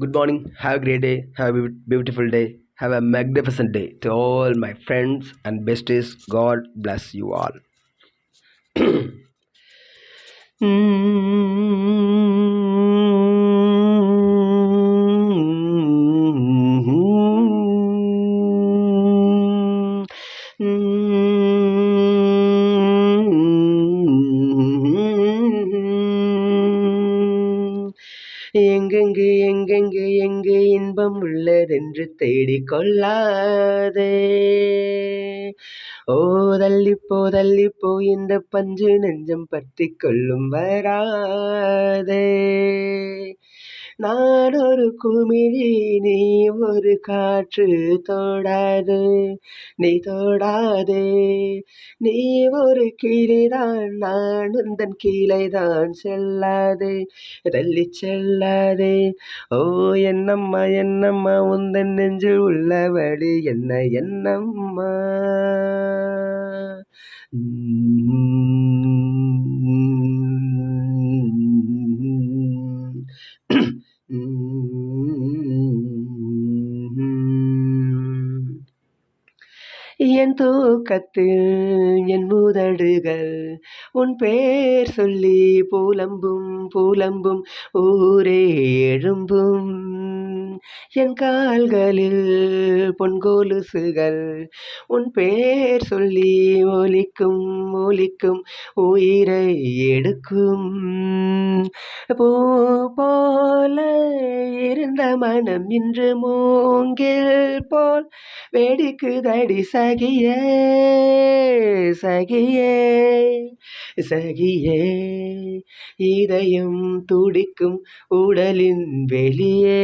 Good morning. Have a great day. Have a beautiful day. Have a magnificent day to all my friends and besties. God bless you all. Mm. எங்கெங்கு எங்கெங்கு எங்கு இன்பம் உள்ளதென்று தேடிக் கொள்ளாதே. ஓ தள்ளிப்போ தள்ளிப்போ இந்த பஞ்சு நெஞ்சம் பற்றி கொள்ளும் வராதே. நான் ஒரு குமிழி நீ ஒரு காற்று தொடாது. நீ தொடாது. நீ ஒரு கிளிதான் நான் உந்தன் கீழைதான் செல்லாது. தள்ளி செல்லாது. ஓ என்னம்மா என்னம்மா உந்தன் நெஞ்சு உள்ளபடி என்ன என்னம்மா? என் தூக்கத்தில் என் மூதடுகள் உன் பேர் சொல்லி புலம்பும் புலம்பும் ஊரே எழும்பும். என் கால்களில் பொன்கொலுசுகள். உன் பேர் சொல்லி ஒலிக்கும் ஒலிக்கும் உயிரை எடுக்கும். போ போ இருந்த மனம் இன்று மூங்கில் போல் வெடிக்குதடி சகியே சகியே சகியே. இதயம் துடிக்கும் உடலின் வெளியே.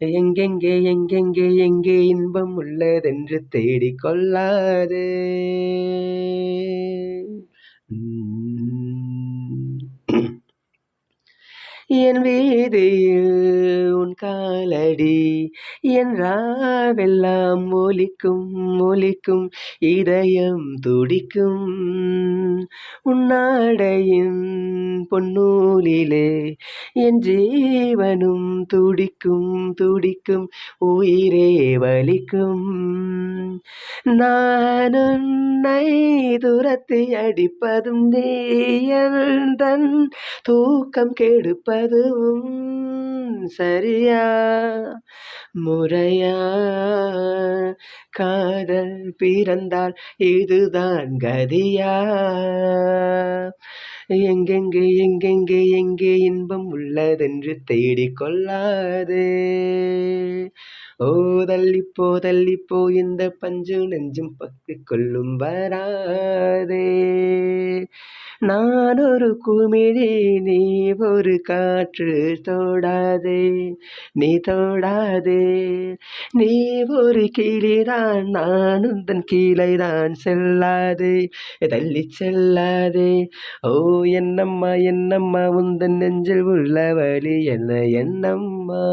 எங்கெங்கே எங்கெங்கே எங்கே இன்பம் உள்ளதென்று தேடிக்கொள்ளாதே என் வீதியில் உன் காலடி. என்றாவெல்லாம் ஒலிக்கும் ஒலிக்கும் இதயம் துடிக்கும். உன்னாடையின் பொன்னூலிலே என் ஜீவனும் துடிக்கும் துடிக்கும் உயிரே வலிக்கும். நான் உன்னை துரத்தி அடிப்பதும் தன் தூக்கம் கெடுப்ப அதுவும் சரியா? முறையா? காதல் பிறந்தால் இதுதான் கதியா? எங்கெங்கே எங்கெங்கே எங்கே இன்பம் உள்ளதென்று தேடிக் கொள்ளாதே? ஓ தள்ளிப்போ தள்ளிப்போ இந்த பஞ்சு நெஞ்சும் பத்து கொள்ளும் வராதே. நான் ஒரு குமிழி நீ ஒரு காற்று தோடாதே. நீ தோடாதே. நீ ஒரு கிளிதான் நான் உந்தன் கீழைதான் செல்லாதே. தள்ளி செல்லாதே. ஓ என்னம்மா என்னம்மா உந்தன் நெஞ்சில் உள்ள வழி என்ன என்னம்மா?